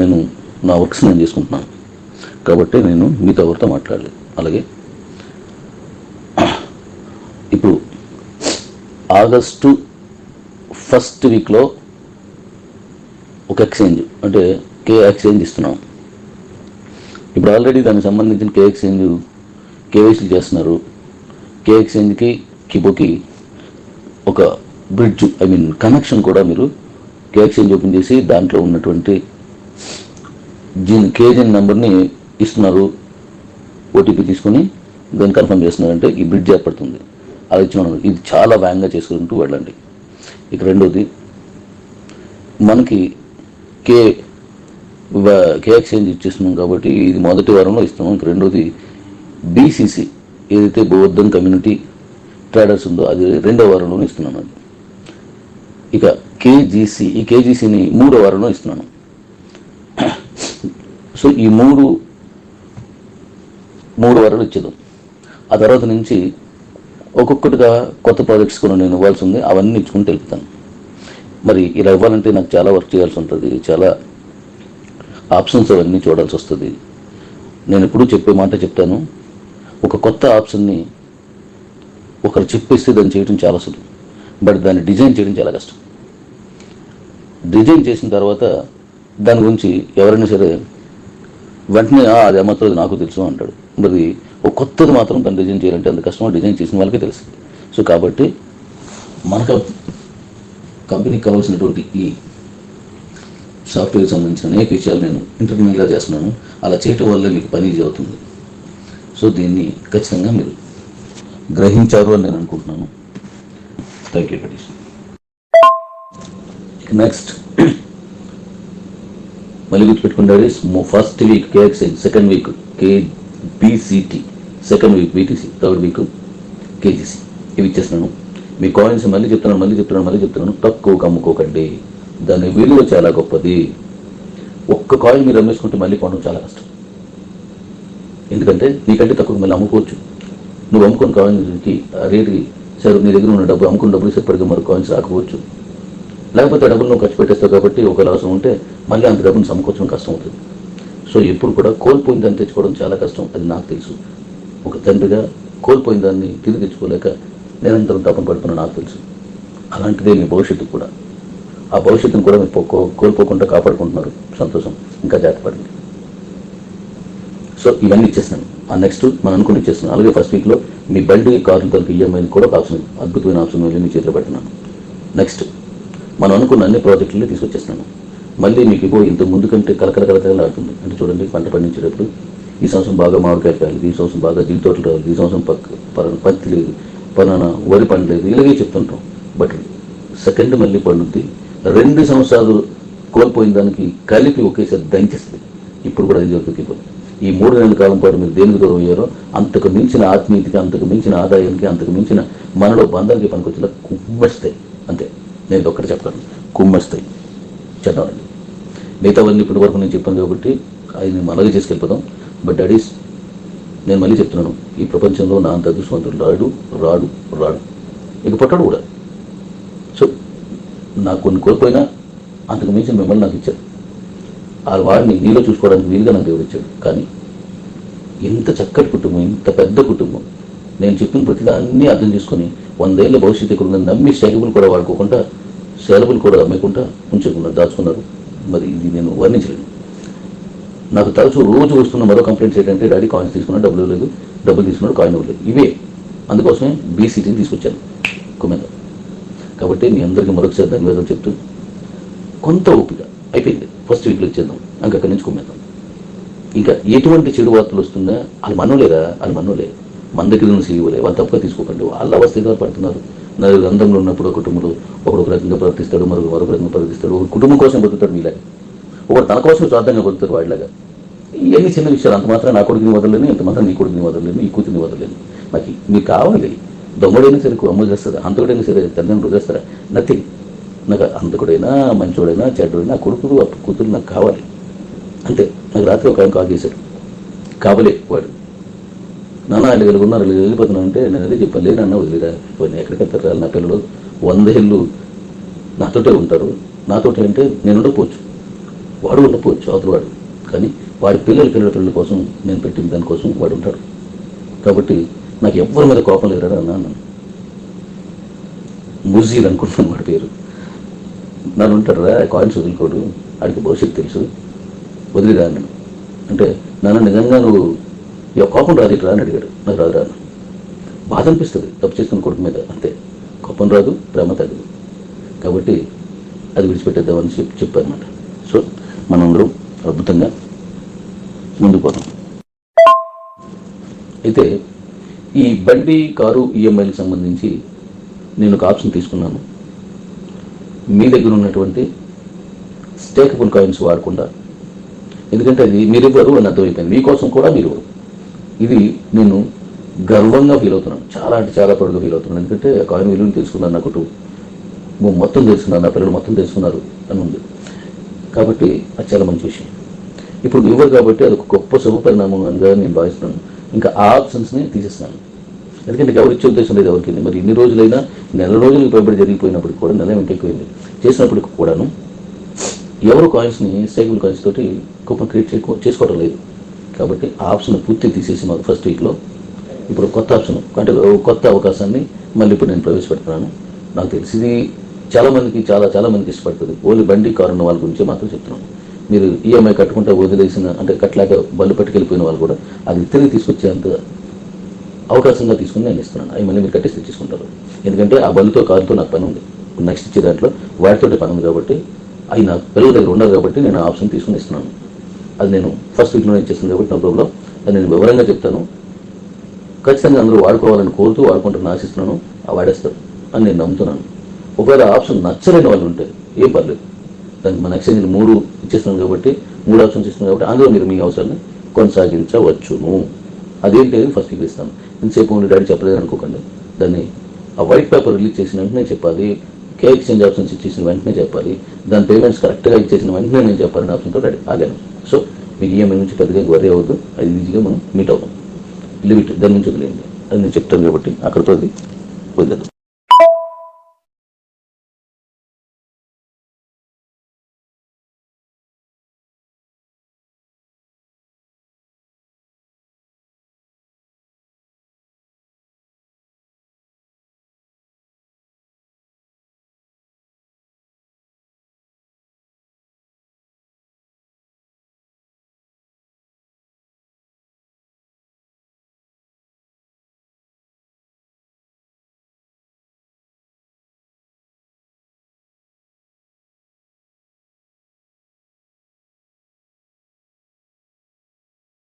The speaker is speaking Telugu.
నేను నా వర్క్స్ నేను చేసుకుంటున్నాను. కాబట్టి నేను మీతో ఎవరితో మాట్లాడలేదు. అలాగే ఇప్పుడు ఆగస్టు ఫస్ట్ వీక్లో ఒక ఎక్స్చేంజ్ అంటే కే ఎక్స్చేంజ్ ఇస్తున్నాం. ఇప్పుడు ఆల్రెడీ దానికి సంబంధించిన కే ఎక్స్చేంజ్ కేవైసీలు చేస్తున్నారు. కే ఎక్స్చేంజ్కి కిబోకి ఒక బ్రిడ్జ్ ఐ మీన్ కనెక్షన్ కూడా మీరు కే ఎక్స్చేంజ్ ఓపెన్ చేసి దాంట్లో ఉన్నటువంటి జీన్ కేజీన్ నెంబర్ని ఇస్తున్నారు ఓటీపీ తీసుకొని దాన్ని కన్ఫర్మ్ చేస్తున్నారంటే ఈ బ్రిడ్జ్ ఏర్పడుతుంది. అది ఇచ్చిన ఇది చాలా వేగంగా చేసుకుంటూ వెళ్ళండి. ఇక రెండోది మనకి కే కే ఎక్స్చేంజ్ ఇచ్చేస్తున్నాం కాబట్టి ఇది మొదటి వారంలో ఇస్తున్నాం. ఇక రెండోది బీసీసీ ఏదైతే బౌద్ధన్ కమ్యూనిటీ ట్రేడర్స్ ఉందో అది రెండో వారంలోనే ఇస్తున్నాను. అది ఇక కేజీసీ ఈ కేజీసీని మూడో వారంలో ఇస్తున్నాను. సో ఈ మూడు మూడు వరలు ఇచ్చేదాం. ఆ తర్వాత నుంచి ఒక్కొక్కటిగా కొత్త ప్రాజెక్ట్స్ కూడా నేను ఇవ్వాల్సి ఉంది అవన్నీ ఇచ్చుకుని తెలుపుతాను మరి ఇలా ఇవ్వాలంటే నాకు చాలా వర్క్ చేయాల్సి ఉంటుంది చాలా ఆప్షన్స్ అవన్నీ చూడాల్సి వస్తుంది. నేను ఎప్పుడూ చెప్పే మాట చెప్తాను ఒక కొత్త ఆప్షన్ని ఒకరు చెప్పేస్తే దాన్ని చేయడం చాలా సులువు బట్ దాన్ని డిజైన్ చేయడం చాలా కష్టం. డిజైన్ చేసిన తర్వాత దాని గురించి ఎవరైనా సరే వెంటనే అది ఏమాత్రం నాకు తెలుసు అంటాడు. మరి ఒక కొత్తది మాత్రం తను డిజైన్ చేయాలంటే అంత కష్టం డిజైన్ చేసిన వాళ్ళకే తెలుసు. సో కాబట్టి మనకు కంపెనీకి కావాల్సినటువంటి ఈ సాఫ్ట్వేర్ సంబంధించిన అనేక విషయాలు నేను ఇంటర్నల్గా చేస్తున్నాను. అలా చేయటం వల్ల మీకు పని ఈజీ అవుతుంది. సో దీన్ని ఖచ్చితంగా మీరు గ్రహించారు అని నేను అనుకుంటున్నాను. థ్యాంక్ యూ నెక్స్ట్ మళ్ళీ గుర్తుపెట్టుకుంటారు first week KXN second week K BCT second week BTC third week KGC ఇవి ఇచ్చేస్తున్నాను. మీ కాయిన్స్ మళ్ళీ చెప్తున్నాను మళ్ళీ చెప్తున్నాను మళ్ళీ చెప్తున్నాను. తక్కువ అమ్ముకోకండి దాని విలువ చాలా గొప్పది. ఒక్క కాయిన్ మీరు అమ్మేసుకుంటే మళ్ళీ కొనడం చాలా కష్టం. ఎందుకంటే నీకంటే తక్కువ మళ్ళీ అమ్ముకోవచ్చు. నువ్వు అమ్ముకున్న కాయిన్కి ఆ రేటుకి సరే నీ దగ్గర ఉన్న డబ్బు అమ్ముకున్న డబ్బులు సెప్పటిగా మరో కాయిన్స్ రాకపోవచ్చు. లేకపోతే డబ్బులు నువ్వు ఖర్చు పెట్టేస్తావు కాబట్టి ఒక అవసరం ఉంటే మళ్ళీ అంత డబ్బును సమకూర్చడం కష్టం అవుతుంది. సో ఎప్పుడు కూడా కోల్పోయిన దాన్ని తెచ్చుకోవడం చాలా కష్టం. అది నాకు తెలుసు. ఒక తండ్రిగా కోల్పోయిన దాన్ని తిరిగి తెచ్చుకోలేక నిరంతరం తపన పడుతున్నా నాకు తెలుసు. అలాంటిదే మీ భవిష్యత్తు కూడా. ఆ భవిష్యత్తును కూడా మీరు పో- కోల్పోకుండా కాపాడుకుంటున్నారు. సంతోషం. ఇంకా జాగ్రత్త సో ఇవన్నీ ఇచ్చేస్తాను ఆ నెక్స్ట్ మనం అనుకుని ఇచ్చేస్తాను అలాగే ఫస్ట్ వీక్లో మీ బండి కార్లు తనకి ఈఎంఐని కూడా ఒక ఆప్షన్ అద్భుతమైన ఆప్షన్ వెళ్ళి మీ చేతిలో పెట్టినాను నెక్స్ట్ మనం అనుకున్న అన్ని ప్రాజెక్టులు తీసుకొచ్చేస్తున్నాము. మళ్ళీ మీకు ఇగో ఇంత ముందు కంటే కలకల కలకల ఆడుతుంది అంటే చూడండి పంట పండించేటప్పుడు ఈ సంవత్సరం బాగా మామిడికాయ కాయలేదు ఈ సంవత్సరం బాగా జీడి తోటలు ఈ సంవత్సరం పక్క పత్తి లేదు పలానా వరి పండలేదు ఇలాగే చెప్తుంటాం. బట్ సెకండ్ మళ్ళీ పండుద్ది. రెండు సంవత్సరాలు కోల్పోయిన దానికి కలిపి ఒకేసారి దంచేస్తుంది. ఇప్పుడు కూడా అది జరుగుతుంది ఇప్పుడు. ఈ మూడు నెలల కాలం పాటు మీరు దేనికి దూరం అయ్యారో అంతకు మించిన ఆత్మీయతకి అంతకు మించిన ఆదాయానికి అంతకు మించిన మనలో బంధానికి పనికొచ్చేలా కుమ్మస్తాయి అంతే. నేను ఒక్కటి చెప్పగలను కుమ్మస్తాయి. చదవండి మిగతావన్నీ ఇప్పటి వరకు నేను చెప్పాను కాబట్టి అది మేము అలాగే చేసుకెళ్ళిపోదాం. బట్ డాడీస్ నేను మళ్ళీ చెప్తున్నాను. ఈ ప్రపంచంలో నా అంత అదృష్టవంతుడు రాడు రాడు రాడు. ఇక పట్టాడు కూడా. సో నాకు కొన్ని కోల్పోయినా అంతకు మించిన మిమ్మల్ని నాకు ఇచ్చారు. ఆ వాడిని నీలో చూసుకోవడానికి వీలుగా నాకు దేవుడు ఇచ్చాడు. కానీ ఇంత చక్కటి కుటుంబం ఇంత పెద్ద కుటుంబం నేను చెప్పిన ప్రతిదాన్ని అర్థం చేసుకొని వందేళ్ళ భవిష్యత్తు ఇక్కడ ఉందని నమ్మి సెలవులు కూడా వాడుకోకుండా సెలవులు కూడా అమ్మకుండా ఉంచకుండా దాచుకున్నారు. మరి ఇది నేను వర్ణించలేను. నాకు తరచూ రోజు వస్తున్న మరో కంప్లైంట్స్ ఏంటంటే డాడీ కాయిన్స్ తీసుకున్నా డబ్బులు లేదు డబ్బులు తీసుకున్నాడు కాయిన్ ఇవ్వలేదు. ఇవే. అందుకోసమే బీసీటీని తీసుకొచ్చాను. కుమేద కాబట్టి మీ అందరికీ మరొకసారి ధన్యవాదాలు చెప్తూ కొంత ఓపిక అయిపోయింది. ఫస్ట్ వీక్లో ఇచ్చేద్దాం. ఇంకా అక్కడి నుంచి కుమ్మేద్దాం. ఇంకా ఎటువంటి చెడు వార్తలు వస్తుందా వాళ్ళు మనోలేరా వాళ్ళు మనోలే మందకిలను దగ్గర సీఈఓలే వాళ్ళు తప్పుగా తీసుకోకండి. వాళ్ళ అవస్థ పడుతున్నారు. నలుగురు అందంలో ఉన్నప్పుడు ఒక కుటుంబంలో ఒకడు ఒక రకంగా ప్రవర్తిస్తాడు మరొక మరొక రకంగా ప్రవర్తిస్తాడు. ఒక కుటుంబం కోసం బతుకుతాడు మీలాగా. ఒకడు తన కోసం స్వార్థంగా బతుకుతారు వాళ్ళలాగా ఇవన్నీ చిన్న విషయాలు. అంత మాత్రం నా కొడుకుని వదలలేను ఇంత మాత్రం నీ కొడుకుని వదలలేను ఈ కూతురిని వదలలేను. నాకు మీకు కావాలి. దొంగడైనా సరే అమ్మ చేస్తారా? అంతకుడైనా సరే తల్లిదండ్రులు చేస్తారా? నథింగ్ నాకు అంతకుడైనా మంచోడైనా చెడ్డోడైనా కొడుకులు కూతురు నాకు కావాలి. అంతే. నాకు రాత్రి ఒక ఆయన కాల్ చేశాడు. కావలే వాడు. నాన్న వాళ్ళు వీళ్ళు ఉన్నారు వీళ్ళు అంటే నేను అదే చెప్పాను నాన్న వదిలిరా? పోనీ ఎక్కడికి వెళ్తారు నా పిల్లలు. వంద ఇల్లు నాతోటే ఉంటారు. నాతోటే అంటే నేను ఉండకపోవచ్చు. వాడు ఉండకపోవచ్చు అవతల వాడు. కానీ వాడి పిల్లల పిల్లల పిల్లల కోసం నేను పెట్టిన దానికోసం వాడు ఉంటాడు. కాబట్టి నాకు ఎవ్వరి మీద కోపం లేరా అన్నాను ముజీల్ అనుకుంటున్నాను వాడి పేరు. నన్ను ఉంటాడు రా కాయిన్స్ వదులుకోడు. వాడికి భవిష్యత్తు తెలుసు. వదిలిరా అంటే నన్ను నిజంగా నువ్వు ఇక కోపం రాదు ఇట్లా అని అడిగాడు. నాకు రాదు రాను బాధ అనిపిస్తుంది. తప్పు చేసుకున్న కొడుకు మీద అంతే. కోపం రాదు ప్రేమ తగ్గదు. కాబట్టి అది విడిచిపెట్టేద్దామని చెప్పి చెప్పారన్నమాట. సో మనందరం అద్భుతంగా ముందుకు పోతాం అయితే ఈ బండి కారు ఈఎంఐలకు సంబంధించి నేను ఒక ఆప్షన్ తీసుకున్నాను. మీ దగ్గర ఉన్నటువంటి స్టేకబుల్ కాయిన్స్ వాడకుండా. ఎందుకంటే అది మీరు ఇవ్వరు అని అర్థమైపోయింది. మీకోసం కూడా మీరు ఇవ్వరు ఇది నేను గర్వంగా ఫీల్ అవుతున్నాను. చాలా అంటే చాలా ప్రౌడ్గా ఫీల్ అవుతున్నాను. ఎందుకంటే ఆ కాయిన్ విలువని తెలుసుకున్నాను నా కుటుంబం మొత్తం తెలుసుకున్నారు నా పిల్లలు మొత్తం తెలుసుకున్నారు అని ఉంది. కాబట్టి అది చాలా మంచి విషయం. ఇప్పుడు ఇవ్వరు కాబట్టి అది ఒక గొప్ప శుభ పరిణామం అనిగా నేను భావిస్తున్నాను. ఇంకా ఆ ఆప్షన్స్ని తీసేస్తున్నాను. ఎందుకంటే ఎవరు ఇచ్చే ఉద్దేశం లేదు ఎవరికి. మరి ఇన్ని రోజులైనా నెల రోజులు పైబడి జరిగిపోయినప్పటికి కూడా నెల వెంట చేసినప్పటికి కూడాను ఎవరు కాయిన్స్ని సైకిల్ కాయిన్స్ తోటి కూపన్ క్రియేట్ చేసుకోవడం లేదు. కాబట్టి ఆ ఆప్షన్ పూర్తి తీసేసి మాకు ఫస్ట్ వీక్లో ఇప్పుడు కొత్త ఆప్షన్ అంటే కొత్త అవకాశాన్ని మళ్ళీ ఇప్పుడు నేను ప్రవేశపెడుతున్నాను. నాకు తెలిసి ఇది చాలామందికి చాలా చాలామందికి ఇష్టపడుతుంది. ఓన్లీ బండి కారు ఉన్న వాళ్ళ గురించి మాత్రం చెప్తున్నాను. మీరు ఈఎంఐ కట్టుకుంటే వదిలేసిన అంటే కట్టలేక బళ్ళు పట్టుకెళ్ళిపోయిన వాళ్ళు కూడా అది తిరిగి తీసుకొచ్చేంత అవకాశంగా తీసుకుని నేను ఇస్తున్నాను. అవి మళ్ళీ మీరు కట్టేసి తెచ్చుకుంటారు ఎందుకంటే ఆ బళ్ళుతో కారుతో నాకు పని ఉంది. నెక్స్ట్ ఇచ్చే దాంట్లో వాటితో పని ఉంది కాబట్టి అవి నా పిల్లల దగ్గర ఉండదు కాబట్టి నేను ఆ ఆప్షన్ తీసుకుని ఇస్తున్నాను. అది నేను ఫస్ట్ వీక్లో ఇచ్చేస్తుంది కాబట్టి నా బ్లాగ్లో అది నేను వివరంగా చెప్తాను. ఖచ్చితంగా అందరూ వాడుకోవాలని కోరుతూ వాడుకుంటాను ఆశిస్తున్నాను. వాడేస్తారు అని నేను నమ్ముతున్నాను. ఒకవేళ ఆప్షన్ నచ్చలేని వాళ్ళు ఉంటే ఏం పర్లేదు. దానికి మన ఎక్స్చేంజ్ మూడు ఇచ్చేస్తున్నాం కాబట్టి మూడు ఆప్షన్స్ ఇస్తున్నాం కాబట్టి అందులో మీరు మీ అవసరాన్ని కొనసాగించవచ్చును. అదేంటి ఫస్ట్ వీక్ ఇస్తాను. ఇంతసేపు ఉండి డాడీ చెప్పలేదు అనుకోకండి. దాన్ని ఆ వైట్ పేపర్ రిలీజ్ చేసిన వెంటనే చెప్పాలి. కే ఎక్స్చేంజ్ ఆప్షన్స్ ఇచ్చేసిన వెంటనే చెప్పాలి. దాని పేమెంట్స్ కరెక్ట్గా ఇచ్చేసిన వెంటనే నేను చెప్పాలని ఆప్షన్తో రెడీ ఆగాను. సో మీకు ఈఎంఐ నుంచి పెద్దగా వరి అవ్వదు అది ఈజీగా మనం మీట్ అవుతాం. లిమిట్ దాని నుంచి వదిలేయండి. అది నేను చెప్తాను కాబట్టి అక్కడితో అది వదిలేదు